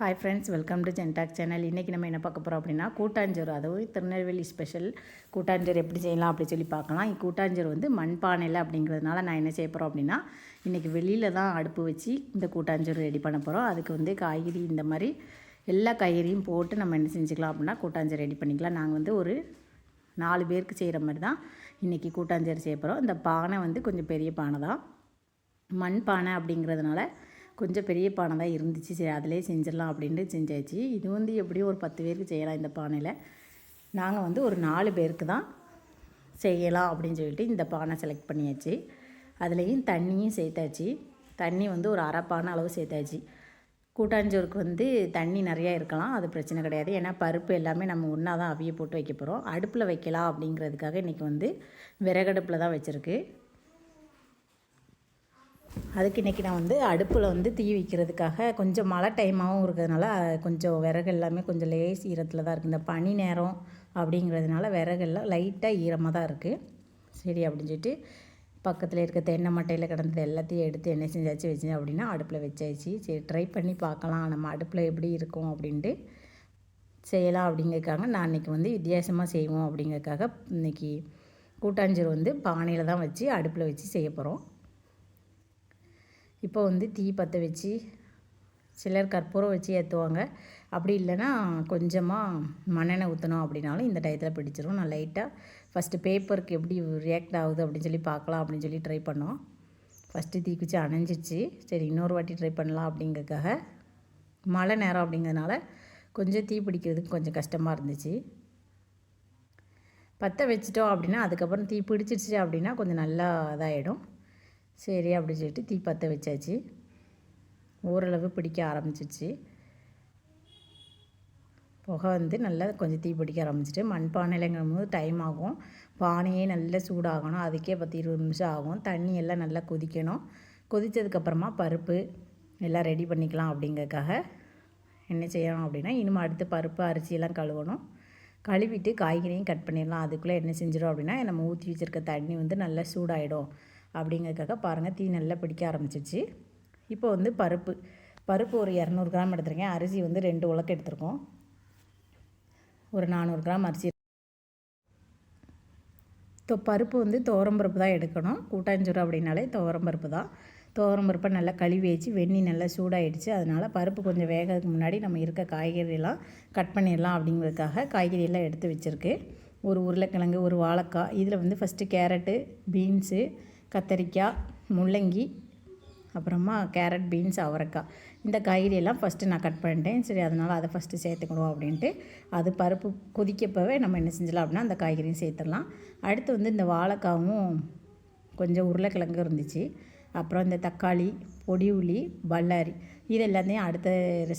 Hi friends welcome to Gentalk channel இன்றைக்கி நம்ம என்ன பார்க்க போகிறோம் அப்படின்னா கூட்டாஞ்சோறு அதாவது திருநெல்வேலி ஸ்பெஷல் கூட்டாஞ்சோறு எப்படி செய்யலாம் அப்படி சொல்லி பார்க்கலாம். கூட்டாஞ்சோறு வந்து மண்பானையில் அப்படிங்கிறதுனால நான் என்ன செய்ய போகிறோம் அப்படின்னா இன்றைக்கி வெளியில் தான் அடுப்பு வச்சு இந்த கூட்டாஞ்சோறு ரெடி பண்ண போகிறோம் அதுக்கு வந்து காய்கறி இந்த மாதிரி எல்லா காய்கறியும் போட்டு நம்ம என்ன செஞ்சுக்கலாம் அப்படின்னா கூட்டாஞ்சோறு ரெடி பண்ணிக்கலாம். நாங்கள் வந்து ஒரு நாலு பேருக்கு செய்கிற மாதிரி தான் இன்றைக்கி கூட்டாஞ்சோறு செய்ய போகிறோம் இந்த பானை வந்து கொஞ்சம் பெரிய பானை தான். மண் பானை அப்படிங்கிறதுனால கொஞ்சம் பெரிய பானை தான் இருந்துச்சு. சரி அதிலே செஞ்சிடலாம் அப்படின்ட்டு செஞ்சாச்சு. இது வந்து எப்படியும் ஒரு பத்து பேருக்கு செய்யலாம் இந்த பானையில். நாங்கள் வந்து ஒரு நாலு பேருக்கு தான் செய்யலாம் அப்படின்னு சொல்லிட்டு இந்த பானை செலக்ட் பண்ணியாச்சு. அதுலேயும் தண்ணியும் சேர்த்தாச்சு. தண்ணி வந்து ஒரு அரை பானை அளவு சேர்த்தாச்சு. கூட்டாஞ்சோருக்கு வந்து தண்ணி நிறையா இருக்கலாம் அது பிரச்சனை கிடையாது. ஏன்னா பருப்பு எல்லாமே நம்ம ஒன்றா தான் அவிய போட்டு வைக்க போகிறோம் அடுப்பில் வைக்கலாம் அப்படிங்கிறதுக்காக இன்றைக்கி வந்து விறகடுப்பில் தான் வச்சுருக்கு. அதுக்கு இன்றைக்கி நான் வந்து அடுப்பில் வந்து தீ வைக்கிறதுக்காக கொஞ்சம் மழை டைமாகவும் இருக்கிறதுனால கொஞ்சம் விறகு எல்லாமே கொஞ்சம் லேஸ் ஈரத்தில் தான் இருக்குது இந்த பனி நேரம் அப்படிங்கிறதுனால விறகெல்லாம் லைட்டாக ஈரமாக தான் இருக்குது சரி அப்படின்னு சொல்லிட்டு பக்கத்தில் இருக்க தென்னை மட்டையில் கிடந்தது எல்லாத்தையும் எடுத்து என்ன செஞ்சாச்சு வச்சு அப்படின்னா அடுப்பில் வச்சாச்சு. சரி ட்ரை பண்ணி பார்க்கலாம். நம்ம அடுப்பில் எப்படி இருக்கும் அப்படின்ட்டு செய்யலாம் அப்படிங்கிறதுக்காக நான் இன்றைக்கி வந்து வித்தியாசமாக செய்வோம் அப்படிங்கிறதுக்காக இன்றைக்கி கூட்டாஞ்சோறு வந்து பானையில் தான் வச்சு அடுப்பில் வச்சு செய்ய போகிறோம் இப்போ வந்து தீ பற்ற வச்சு சிலர் கற்பூரம் வச்சு ஏற்றுவாங்க அப்படி இல்லைன்னா கொஞ்சமாக மண்ணெண்ணெய் ஊற்றணும் அப்படின்னாலும் இந்த டயத்தில் பிடிச்சிரும். நான் லைட்டாக ஃபஸ்ட்டு பேப்பருக்கு எப்படி ரியாக்ட் ஆகுது அப்படின்னு சொல்லி பார்க்கலாம் அப்படின்னு சொல்லி ட்ரை பண்ணோம். ஃபஸ்ட்டு தீக்குச்சி அணைஞ்சிச்சு சரி இன்னொரு வாட்டி ட்ரை பண்ணலாம் அப்படிங்கிறதுக்காக மழை நேரம் அப்படிங்கிறதுனால கொஞ்சம் தீ பிடிக்கிறதுக்கு கொஞ்சம் கஷ்டமாக இருந்துச்சு. பற்ற வச்சிட்டோம் அப்படின்னா அதுக்கப்புறம் தீ பிடிச்சிருச்சு அப்படின்னா கொஞ்சம் நல்லா இதாகிடும் சரி அப்படி சொல்லிட்டு தீ பற்ற வச்சாச்சு. ஓரளவு பிடிக்க ஆரம்பிச்சிச்சு. புகை வந்து நல்லா கொஞ்சம் தீ பிடிக்க ஆரம்பிச்சிட்டு மண்பானையிலங்கும் போது டைம் ஆகும். பானையே நல்லா சூடாகணும். அதுக்கே பத்து இருபது நிமிஷம் ஆகும். தண்ணி எல்லாம் நல்லா கொதிக்கணும். கொதித்ததுக்கப்புறமா பருப்பு எல்லாம் ரெடி பண்ணிக்கலாம் அப்படிங்கிறதுக்காக என்ன செய்யணும் அப்படின்னா இனிமேல் அடுத்து பருப்பு அரிசியெல்லாம் கழுவணும். கழுவிட்டு காய்கறியும் கட் பண்ணிடலாம். அதுக்குள்ளே என்ன செஞ்சிடும் அப்படின்னா நம்ம ஊற்றி வச்சுருக்க தண்ணி வந்து நல்லா சூடாகிடும் அப்படிங்கிறதுக்காக பாருங்கள் தீ நல்லா பிடிக்க ஆரம்பிச்சிச்சு இப்போ வந்து பருப்பு. பருப்பு ஒரு இரநூறு கிராம் எடுத்துருக்கேன். அரிசி வந்து ரெண்டு உலக்கு எடுத்துருக்கோம். ஒரு நானூறு கிராம் அரிசி. தோ பருப்பு வந்து பருப்பு தான் எடுக்கணும். கூட்டாஞ்சோறு அப்படின்னாலே பருப்பு தான். பருப்பை நல்லா கழுவி வச்சு வெந்நி நல்லா சூடாகிடுச்சு அதனால் பருப்பு கொஞ்சம் வேகிறதுக்கு முன்னாடி நம்ம இருக்க காய்கறியெல்லாம் கட் பண்ணிடலாம் அப்படிங்கிறதுக்காக காய்கறியெல்லாம் எடுத்து வச்சுருக்கு. ஒரு உருளைக்கிழங்கு ஒரு வாழைக்காய். இதில் வந்து ஃபஸ்ட்டு கேரட்டு பீன்ஸு கத்தரிக்காய் முள்ளங்கி அப்புறமா கேரட் பீன்ஸ் அவரைக்காய். இந்த காய்கறியெல்லாம் ஃபஸ்ட்டு நான் கட் பண்ணிட்டேன். சரி அதனால் அதை ஃபஸ்ட்டு சேர்த்துக்கணும் அப்படின்ட்டு. அது பருப்பு கொதிக்கப்பவே நம்ம என்ன செஞ்சலாம் அப்படின்னா அந்த காய்கறியும் சேர்த்துடலாம். அடுத்து வந்து இந்த வாழைக்காவும் கொஞ்சம் உருளைக்கிழங்கு இருந்துச்சு. அப்புறம் இந்த தக்காளி பொடி உளி பல்லாரி இது எல்லாத்தையும் அடுத்த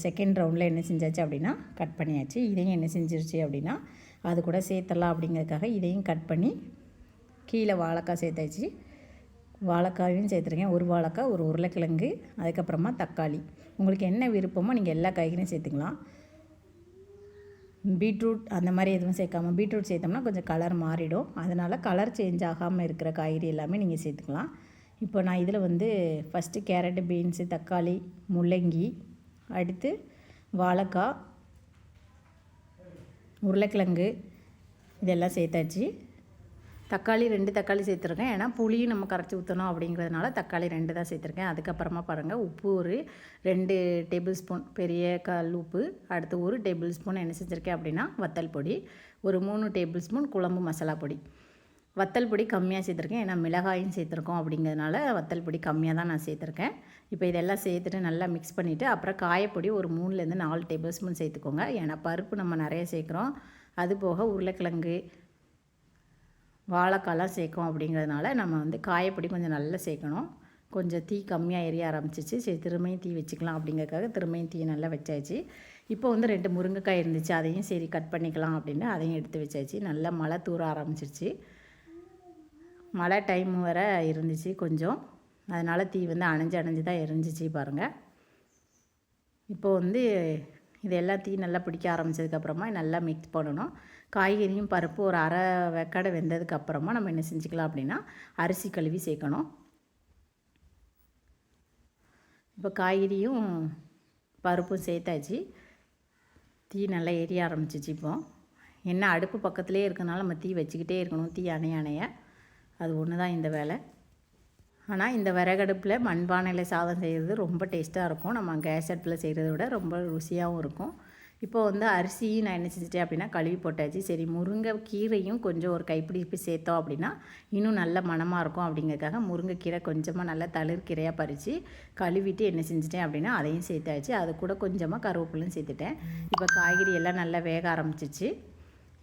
செகண்ட் ரவுண்டில் என்ன செஞ்சாச்சு அப்படின்னா கட் பண்ணியாச்சு. இதையும் என்ன செஞ்சிருச்சு அப்படின்னா அது கூட சேர்த்துடலாம் அப்படிங்கிறதுக்காக இதையும் கட் பண்ணி கீழே வாழைக்காய் சேர்த்தாச்சு. வாழைக்காயும் சேர்த்துருக்கேன். ஒரு வாழைக்காய் ஒரு உருளைக்கிழங்கு அதுக்கப்புறமா தக்காளி. உங்களுக்கு என்ன விருப்பமோ நீங்கள் எல்லா காய்கறியும் சேர்த்துக்கலாம். பீட்ரூட் அந்த மாதிரி எதுவும் சேர்க்காம பீட்ரூட் சேர்த்தோம்னா கொஞ்சம் கலர் மாறிடும். அதனால் கலர் சேஞ்ச் ஆகாமல் இருக்கிற காய்கறி எல்லாமே நீங்கள் சேர்த்துக்கலாம். இப்போ நான் இதில் வந்து ஃபஸ்ட்டு கேரட்டு பீன்ஸு தக்காளி முள்ளங்கி அடுத்து வாழைக்காய் உருளைக்கிழங்கு இதெல்லாம் சேர்த்தாச்சு. தக்காளி ரெண்டு தக்காளி சேர்த்துருக்கேன். ஏன்னா புளியும் நம்ம கரைச்சி ஊற்றணும் அப்படிங்கிறதுனால தக்காளி ரெண்டு தான் சேர்த்துருக்கேன். அதுக்கப்புறமா பாருங்கள் உப்பு ஒரு ரெண்டு டேபிள் ஸ்பூன் பெரிய கல் உப்பு அடுத்து ஒரு டேபிள் ஸ்பூன் என்ன செஞ்சுருக்கேன் அப்படின்னா வத்தல் பொடி ஒரு மூணு டேபிள் ஸ்பூன் குழம்பு மசாலா பொடி. வத்தல் பொடி கம்மியாக சேர்த்துருக்கேன். ஏன்னா மிளகாயும் சேர்த்துருக்கோம் அப்படிங்கிறதுனால வத்தல் பொடி கம்மியாக தான் நான் சேர்த்துருக்கேன். இப்போ இதெல்லாம் சேர்த்துட்டு நல்லா மிக்ஸ் பண்ணிவிட்டு அப்புறம் காயப்பொடி ஒரு மூணுலேருந்து நாலு டேபிள் ஸ்பூன் சேர்த்துக்கோங்க. ஏன்னா பருப்பு நம்ம நிறைய சேர்க்குறோம். அது போக உருளைக்கிழங்கு வாழைக்காலாம் சேர்க்கும் அப்படிங்கிறதுனால நம்ம வந்து காயப்பொடி கொஞ்சம் நல்லா சேர்க்கணும். கொஞ்சம் தீ கம்மியாக எரிய ஆரம்பிச்சிச்சு. சரி திரும்பியும் தீ வச்சுக்கலாம் அப்படிங்கிறதுக்காக திரும்பியும் தீ நல்லா வச்சாச்சு. இப்போ வந்து ரெண்டு முருங்கைக்காய் இருந்துச்சு. அதையும் சரி கட் பண்ணிக்கலாம் அப்படின்னு அதையும் எடுத்து வச்சாச்சு. நல்லா மழை தூர ஆரம்பிச்சிருச்சு. மழை டைம் வர இருந்துச்சு கொஞ்சம். அதனால் தீ வந்து அணைஞ்சு அணைஞ்சு தான் எரிஞ்சிச்சு பாருங்கள் இப்போ வந்து இது எல்லாத்தையும் நல்லா பிடிக்க ஆரம்பித்ததுக்கப்புறமா நல்லா மிக்ஸ் பண்ணணும். காய்கறியும் பருப்பு ஒரு அரை வெக்கடை வெந்ததுக்கப்புறமா நம்ம என்ன செஞ்சுக்கலாம் அப்படின்னா அரிசி கழுவி சேர்க்கணும். இப்போ காய்கறியும் பருப்பும் சேர்த்தாச்சு. தீ நல்லா எரிய ஆரம்பிச்சிச்சு இப்போ. என்ன அடுப்பு பக்கத்துலேயே இருக்கனால நம்ம தீ வச்சுக்கிட்டே இருக்கணும் தீ அணைய அணைய. அது ஒன்று தான் இந்த வேலை. ஆனால் இந்த விறகடுப்பில் மண்பானையில் சாதம் செய்கிறது ரொம்ப டேஸ்ட்டாக இருக்கும். நம்ம கேஸ் அடுப்பில் செய்கிறத விட ரொம்ப ருசியாகவும் இருக்கும். இப்போ வந்து அரிசியும் நான் என்ன செஞ்சிட்டேன் அப்படின்னா கழுவி போட்டாச்சு. சரி முருங்கை கீரையும் கொஞ்சம் ஒரு கைப்பிடி சேர்த்தோம் அப்படின்னா இன்னும் நல்ல மனமாக இருக்கும் அப்படிங்கிறதுக்காக முருங்கைக்கீரை கொஞ்சமாக நல்லா தளிர்கீரையாக பறித்து கழுவிட்டு என்ன செஞ்சிட்டேன் அப்படின்னா அதையும் சேர்த்தாச்சு. அது கூட கொஞ்சமாக கருவேப்பிலையும் சேர்த்துட்டேன். இப்போ காய்கறி எல்லாம் நல்லா வேக ஆரம்பிச்சிச்சு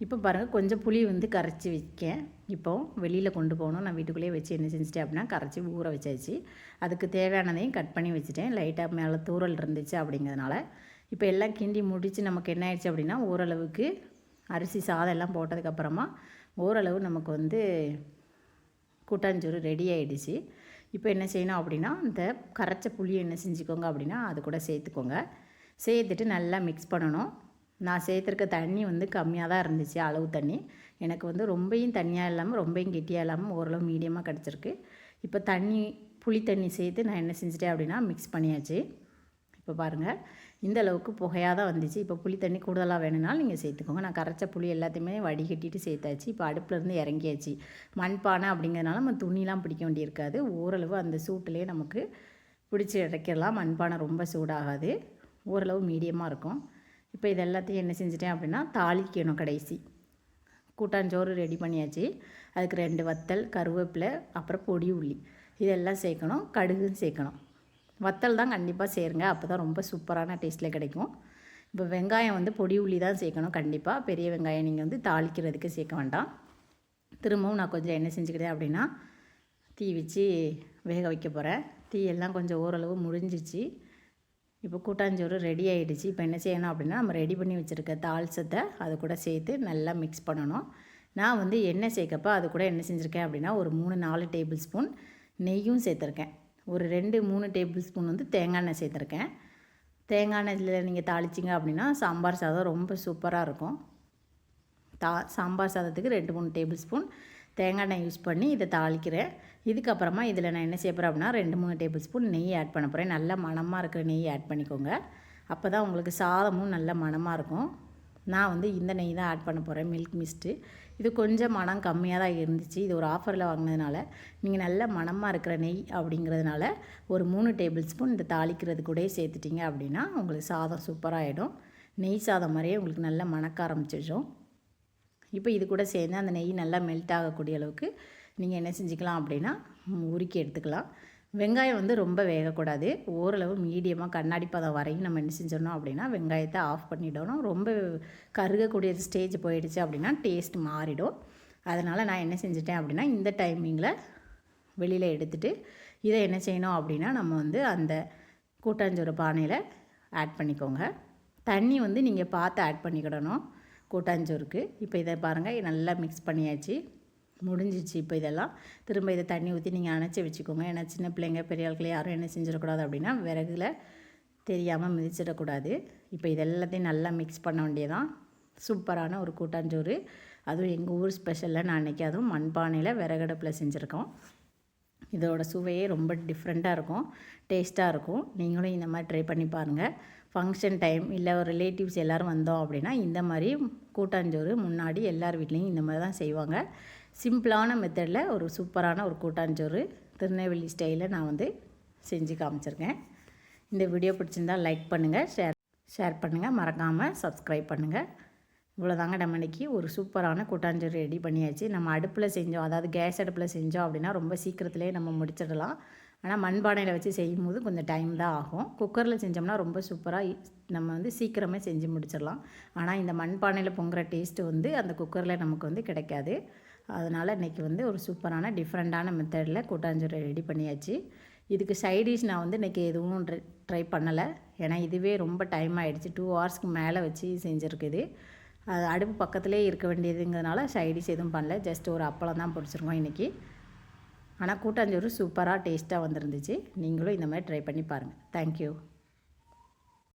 இப்போ பாருங்கள் கொஞ்சம் புளி வந்து கரைச்சி வைக்கேன். இப்போ வெளியில் கொண்டு போகணும். நான் வீட்டுக்குள்ளேயே வச்சு என்ன செஞ்சிட்டேன் அப்படின்னா கரைச்சி ஊற வச்சாச்சு. அதுக்கு தேவையானதையும் கட் பண்ணி வச்சுட்டேன். லைட்டாக மேலே தூரல் இருந்துச்சு அப்படிங்கிறதுனால இப்போ எல்லாம் கிண்டி முடித்து நமக்கு என்ன ஆயிடுச்சு அப்படின்னா ஓரளவுக்கு அரிசி சாதம் எல்லாம் போட்டதுக்கப்புறமா ஓரளவு நமக்கு வந்து கூட்டாஞ்சோறு ரெடி ஆகிடுச்சு இப்போ என்ன செய்யணும் அப்படின்னா இந்த கரைச்ச புளியை என்ன செஞ்சுக்கோங்க அப்படின்னா அது கூட சேர்த்துக்கோங்க. சேர்த்துட்டு நல்லா மிக்ஸ் பண்ணணும். நான் சேர்த்துருக்க தண்ணி வந்து கம்மியாக தான் இருந்துச்சு அளவு தண்ணி. எனக்கு வந்து ரொம்பையும் தண்ணியாக இல்லாமல் ரொம்பையும் கெட்டியாக இல்லாமல் ஓரளவு மீடியமாக கிடச்சிருக்கு. இப்போ தண்ணி புளி தண்ணி சேர்த்து நான் என்ன செஞ்சிட்டேன் அப்படின்னா மிக்ஸ் பண்ணியாச்சு. இப்போ பாருங்கள் இந்த அளவுக்கு புகையாக தான் வந்துச்சு. இப்போ புளி தண்ணி கூடுதலாக வேணும்னாலும் நீங்கள் சேர்த்துக்கோங்க. நான் கரைச்ச புளி எல்லாத்தையுமே வடிகட்டிட்டு சேர்த்தாச்சு. இப்போ அடுப்புலேருந்து இறங்கியாச்சு. மண்பானை அப்படிங்கிறதுனால நம்ம துணிலாம் பிடிக்க வேண்டியிருக்காது. ஓரளவு அந்த சூட்டிலே நமக்கு பிடிச்சி இறக்கிடலாம். மண்பானை ரொம்ப சூடாகாது. ஓரளவு மீடியமாக இருக்கும். இப்போ இது எல்லாத்தையும் என்ன செஞ்சிட்டேன் அப்படின்னா தாளிக்கணும் கடைசி. கூட்டாஞ்சோறு ரெடி பண்ணியாச்சு. அதுக்கு ரெண்டு வத்தல் கருவேப்பிலை அப்புறம் பொடி உள்ளி. இதெல்லாம் சேர்க்கணும். கடுகும் சேர்க்கணும். வத்தல் தான் கண்டிப்பாக சேருங்க. அப்போ தான் ரொம்ப சூப்பரான டேஸ்ட்டில் கிடைக்கும். இப்போ வெங்காயம் வந்து பொடி உள்ளி தான் சேர்க்கணும் கண்டிப்பாக பெரிய வெங்காயம் நீங்கள் வந்து தாளிக்கிறதுக்கு சேர்க்க வேண்டாம். திரும்பவும் நான் கொஞ்சம் என்ன செஞ்சுக்கிட்டேன் அப்படின்னா தீ வச்சு வேக வைக்க போகிறேன் தீ எல்லாம் கொஞ்சம் ஓரளவு முடிஞ்சிச்சு இப்போ கூட்டாஞ்சோறு ரெடி ஆகிடுச்சு இப்போ என்ன செய்யணும் அப்படின்னா நம்ம ரெடி பண்ணி வச்சுருக்க தாள்சத்தை அது கூட சேர்த்து நல்லா மிக்ஸ் பண்ணணும். நான் வந்து எண்ணெய் சேர்க்கப்போ அது கூட என்ன செஞ்சுருக்கேன் அப்படின்னா ஒரு மூணு நாலு டேபிள் ஸ்பூன் நெய்யும் சேர்த்துருக்கேன். ஒரு ரெண்டு மூணு டேபிள் ஸ்பூன் வந்து தேங்காய் எண்ணெய் சேர்த்துருக்கேன். தேங்காய் எண்ணெயில் நீங்கள் தாளிச்சிங்க அப்படின்னா சாம்பார் சாதம் ரொம்ப சூப்பராக இருக்கும். தா சாம்பார் சாதத்துக்கு ரெண்டு மூணு டேபிள் ஸ்பூன் தேங்காய் எண்ணெய் யூஸ் பண்ணி இதை தாளிக்கிறேன். இதுக்கப்புறமா இதில் நான் என்ன செய்ய போகிறேன் அப்படின்னா ரெண்டு மூணு டேபிள் ஸ்பூன் நெய் ஆட் பண்ண போகிறேன் நல்ல மணமாக இருக்கிற நெய் ஆட் பண்ணிக்கோங்க. அப்போ தான் உங்களுக்கு சாதமும் நல்ல மணமாக இருக்கும். நான் வந்து இந்த நெய் தான் ஆட் பண்ண போகிறேன் மில்க் மிஸ்ட்டு. இது கொஞ்சம் மனம் கம்மியாக தான் இருந்துச்சு. இது ஒரு ஆஃபரில் வாங்கினதுனால நீங்கள் நல்ல மனமாக இருக்கிற நெய் அப்படிங்கிறதுனால ஒரு மூணு டேபிள் ஸ்பூன் இந்த தாளிக்கிறது கூட சேர்த்துட்டிங்க அப்படின்னா உங்களுக்கு சாதம் சூப்பராகிடும் நெய் சாதம் மாதிரியே உங்களுக்கு நல்லா மணக்க ஆரம்பிச்சிடும். இப்போ இது கூட சேர்ந்து அந்த நெய் நல்லா மெல்ட் ஆகக்கூடிய அளவுக்கு நீங்கள் என்ன செஞ்சுக்கலாம் அப்படின்னா உருக்கி எடுத்துக்கலாம். வெங்காயம் வந்து ரொம்ப வேகக்கூடாது. ஓரளவு மீடியமாக கண்ணாடி பதம் வரையும் நம்ம என்ன செஞ்சிடணும் அப்படின்னா வெங்காயத்தை ஆஃப் பண்ணிடணும். ரொம்ப கருகக்கூடிய ஸ்டேஜ் போயிடுச்சு அப்படின்னா டேஸ்ட் மாறிடும். அதனால் நான் என்ன செஞ்சிட்டேன் அப்படின்னா இந்த டைமிங்கில் வெளியில் எடுத்துகிட்டு இதை என்ன செய்யணும் அப்படின்னா நம்ம வந்து அந்த கூட்டாஞ்சோறு பானையில் ஆட் பண்ணிக்கோங்க. தண்ணி வந்து நீங்கள் பார்த்து ஆட் பண்ணிக்கிடணும் கூட்டாஞ்சோறுக்கு. இப்போ இதை பாருங்கள் நல்லா மிக்ஸ் பண்ணியாச்சு. முடிஞ்சிச்சு இப்போ இதெல்லாம். திரும்ப இதை தண்ணி ஊற்றி நீங்கள் அணைச்சி வச்சுக்கோங்க. ஏன்னா சின்ன பிள்ளைங்க பெரிய ஆட்களை யாரும் என்ன செஞ்சிடக்கூடாது அப்படின்னா விறகுல தெரியாமல் மிதிச்சிடக்கூடாது. இப்போ இதெல்லாத்தையும் நல்லா மிக்ஸ் பண்ண வேண்டியதான் சூப்பரான ஒரு கூட்டாஞ்சோறு. அதுவும் எங்கள் ஊர் ஸ்பெஷலில் நான் அன்றைக்கி அதுவும் மண்பானையில் விறகடுப்பில் செஞ்சுருக்கோம். இதோட சுவையே ரொம்ப டிஃப்ரெண்ட்டாக இருக்கும். டேஸ்ட்டாக இருக்கும். நீங்களும் இந்த மாதிரி ட்ரை பண்ணி பாருங்கள் ஃபங்க்ஷன் டைம் இல்லை ஒரு ரிலேட்டிவ்ஸ் எல்லோரும் வந்தோம் அப்படின்னா இந்த மாதிரி கூட்டாஞ்சோறு முன்னாடி எல்லார் வீட்லேயும் இந்த மாதிரி தான் செய்வாங்க. சிம்பிளான மெத்தடில் ஒரு சூப்பரான ஒரு கூட்டாஞ்சோறு திருநெல்வேலி ஸ்டைலில் நான் வந்து செஞ்சு காமிச்சிருக்கேன். இந்த வீடியோ பிடிச்சிருந்தால் லைக் பண்ணுங்கள் ஷேர் ஷேர் பண்ணுங்கள் மறக்காமல் சப்ஸ்கிரைப் பண்ணுங்கள் இவ்வளோதாங்க நம்ம இன்றைக்கி ஒரு சூப்பரான கூட்டாஞ்சோறு ரெடி பண்ணியாச்சு. நம்ம அடுப்பில் செஞ்சோம் அதாவது கேஸ் அடுப்பில் செஞ்சோம் அப்படின்னா ரொம்ப சீக்கிரத்துலேயே நம்ம முடிச்சிடலாம். ஆனால் மண்பானையில் வச்சு செய்யும் போது கொஞ்சம் டைம் தான் ஆகும். குக்கரில் செஞ்சோம்னா ரொம்ப சூப்பராக நம்ம வந்து சீக்கிரமே செஞ்சு முடிச்சிடலாம். ஆனால் இந்த மண்பானையில் பொங்குற டேஸ்ட்டு வந்து அந்த குக்கரில் நமக்கு வந்து கிடைக்காது. அதனால் இன்றைக்கி வந்து ஒரு சூப்பரான டிஃப்ரெண்ட்டான மெத்தடில் கூட்டாஞ்சோறு ரெடி பண்ணியாச்சு. இதுக்கு சைடிஷ் நான் வந்து இன்றைக்கி எதுவும் ட்ரை பண்ணலை. ஏன்னா இதுவே ரொம்ப டைம் ஆகிடுச்சு டூ ஹவர்ஸ்க்கு மேலே வச்சு செஞ்சுருக்குது. அது அடுப்பு பக்கத்துலேயே இருக்க வேண்டியதுங்கிறதுனால சைடிஷ் எதுவும் பண்ணல. ஜஸ்ட் ஒரு அப்பளம் தான் பிடிச்சிருக்கோம் இன்றைக்கி ஆனால் கூட்டாஞ்சோறு சூப்பராக டேஸ்ட்டாக வந்துருந்துச்சு. நீங்களும் இந்த மாதிரி ட்ரை பண்ணி பாருங்கள் தேங்க்யூ